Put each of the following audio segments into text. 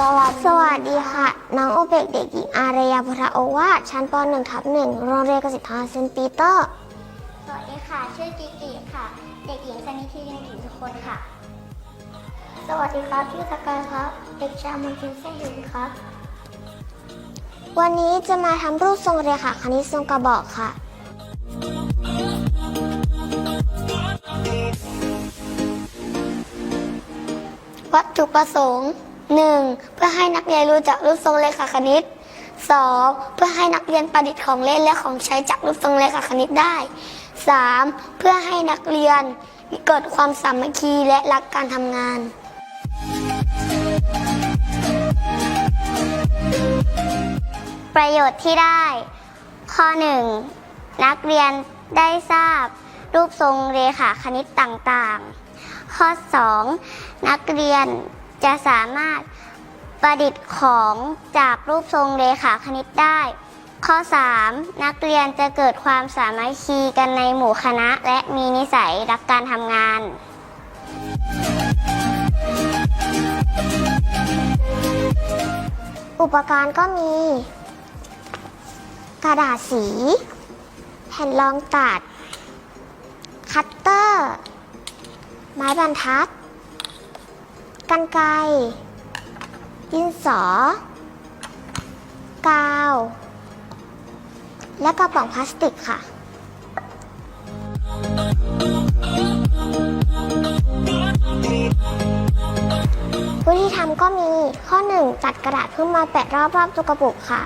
น้องโอเบกเด็กหญิงอารยาพุทธโอวาทชั้นป .1 ทับ1โรงเรียนเกษตรทรเซนต์ปีเตอร์ สวัสดีค่ะ ชื่อกิกิค่ะ เด็กหญิงสนิธีลินถิสุคนค่ะ สวัสดีครับชื่อสกายครับ เด็กชายมนทินเส้นยืนครับ วันนี้จะมาทำรูปทรงเรขาคณิตทรงกระบอกค่ะวัตถุประสงค์ 1. เพื่อให้นักเรียนรู้จักรูปทรงเรขาคณิต 2. เพื่อให้นักเรียนประดิษฐ์ของเล่นและของใช้จากรูปทรงเรขาคณิตได้ 3. เพื่อให้นักเรียนเกิดความสามัคคีและรักการทำงาน ประโยชน์ที่ได้ ข้อ 1. นักเรียนได้ทราบ รูปทรงเรขาคณิตต่างๆ ข้อ 2. นักเรียน จะสามารถประดิษฐ์ของจากรูปทรงเรขาคณิตได้ ข้อ 3. นักเรียนจะเกิดความสามัคคีกันในหมู่คณะ และมีนิสัยรักการทำงานอุปกรณ์ก็มี กระดาษสี แผ่นรองตัด คัตเตอร์ ไม้บรรทัด กันไกรดินสอ กาว และกระป๋องพลาสติกค่ะ วิธีทำก็มีข้อ1ตัดกระดาษเพื่อมาแปะรอบๆตัวกระปุกค่ะ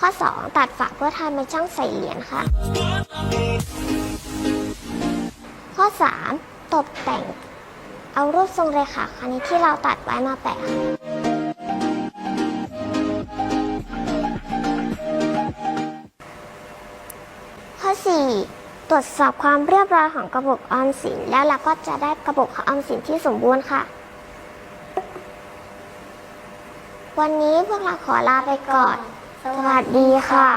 ข้อ 2 ตัดฝาเพื่อทำเป็นช่องใส่เหรียญค่ะ 3 ตกแต่ง เอารูปทรงเรขาคณิตที่เราตัดไว้มาแปะค่ะข้อ 4 ตรวจสอบความเรียบร้อยของกระปุกออมสิน แล้วเราก็จะได้กระปุกของออมสินที่สมบูรณ์ค่ะ วันนี้พวกเราขอลาไปก่อน สวัสดีค่ะ